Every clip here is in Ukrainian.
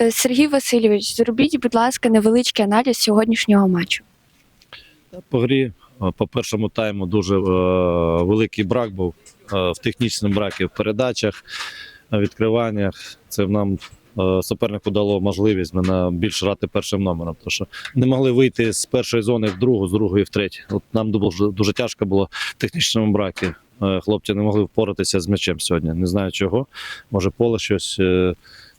Е, Сергій Васильович, зробіть, будь ласка, невеличкий аналіз сьогоднішнього матчу. По грі е, по першому тайму дуже е, великий брак був е, в технічному бракі в передачах, відкриваннях. Це нам е, супернику дало можливість мене більш грати першим номером. Тому що не могли вийти з першої зони в другу, з другої в третю. От нам дуже, дуже тяжко було в технічному бракі. Е, Хлопці не могли впоратися з м'ячем сьогодні. Не знаю чого. Може, поле щось. е,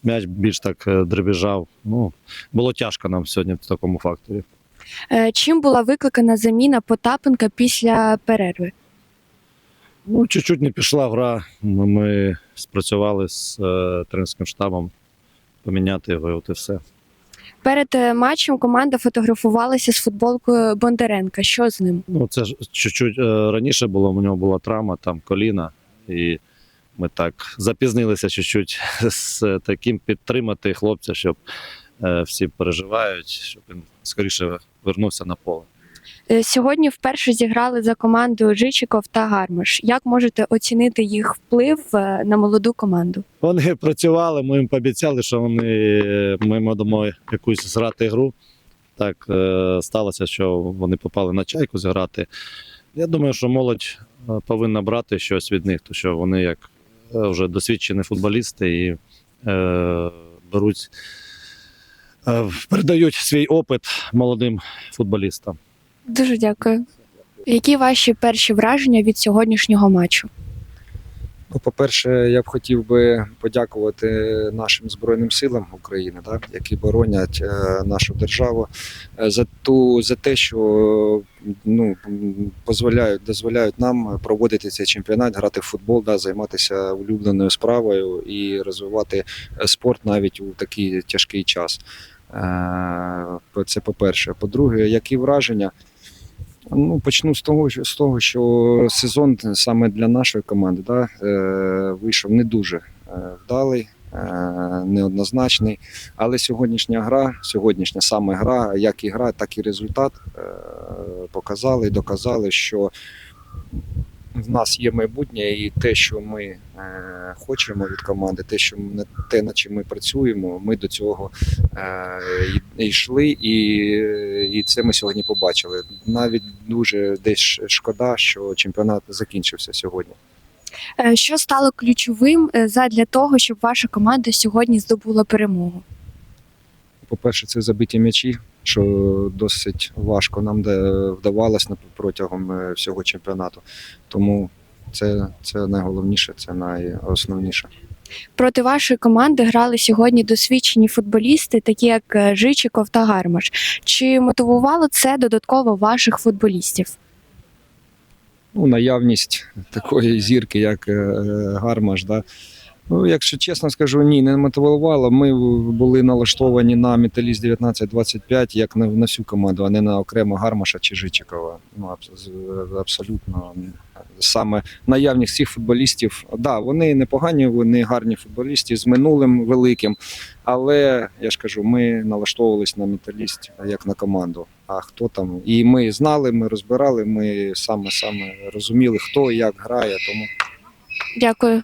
М'яч більш так е, дребіжав. Ну, було тяжко нам сьогодні в такому факторі. Е, Чим була викликана заміна Потапенка після перерви? Ну, чуть-чуть не пішла гра. Ми, ми спрацювали з е, тренерським штабом поміняти його, і от і все. Перед матчем команда фотографувалася з футболкою Бондаренка. Що з ним? Ну, це ж чуть-чуть раніше було, у нього була травма, там коліна, і ми так запізнилися чуть-чуть з таким підтримати хлопця, щоб е, всі переживають, щоб він скоріше вернувся на поле. Е, Сьогодні вперше зіграли за командою Жичиков та Гармаш. Як можете оцінити їх вплив е, на молоду команду? Вони працювали, ми їм пообіцяли, що вони, ми будемо якусь зграти гру. Так сталося, що вони попали на чайку зіграти. Я думаю, що молодь повинна брати щось від них, тому що вони як вже досвідчені футболісти і е, беруть, е, передають свій опит молодим футболістам. Дуже дякую. Які ваші перші враження від сьогоднішнього матчу? Ну, по-перше, я б хотів би подякувати нашим Збройним силам України, да, які боронять е, нашу державу, е, за ту за те, що ну, дозволяють, дозволяють нам проводити цей чемпіонат, грати в футбол, да, займатися улюбленою справою і розвивати е, спорт навіть у такий тяжкий час. Це по-перше. По-друге, які враження? Ну, почну з того, з того, що сезон саме для нашої команди да, е, вийшов не дуже е, вдалий, е, неоднозначний. Але сьогоднішня гра, сьогоднішня саме гра, як і гра, так і результат показали і доказали, що в нас є майбутнє, і те, що ми е, хочемо від команди, те, що ми, те, над чим ми працюємо, ми до цього е, йшли, і, і це ми сьогодні побачили. Навіть дуже десь шкода, що чемпіонат закінчився сьогодні. Е, Що стало ключовим задля того, щоб ваша команда сьогодні здобула перемогу? По-перше, це забиті м'ячі, що досить важко нам вдавалось на- протягом е, всього чемпіонату. Тому це, це найголовніше, це найосновніше. Проти вашої команди грали сьогодні досвідчені футболісти, такі як е, Жичиков та Гармаш. Чи мотивувало це додатково ваших футболістів? ну, наявність такої зірки, як е, Гармаш. Да. Ну, якщо чесно скажу, ні, не мотивувало. Ми були налаштовані на металіст 1925 як на, на всю команду, а не на окремо Гармаша чи Жичикова. Ну, абс- абсолютно саме наявність всіх футболістів. Да, вони непогані, вони гарні футболісти з минулим великим. Але я ж кажу, ми налаштовувалися на металіст як на команду. А хто там? І ми знали, ми розбирали, ми саме саме розуміли, хто як грає. Тому Дякую.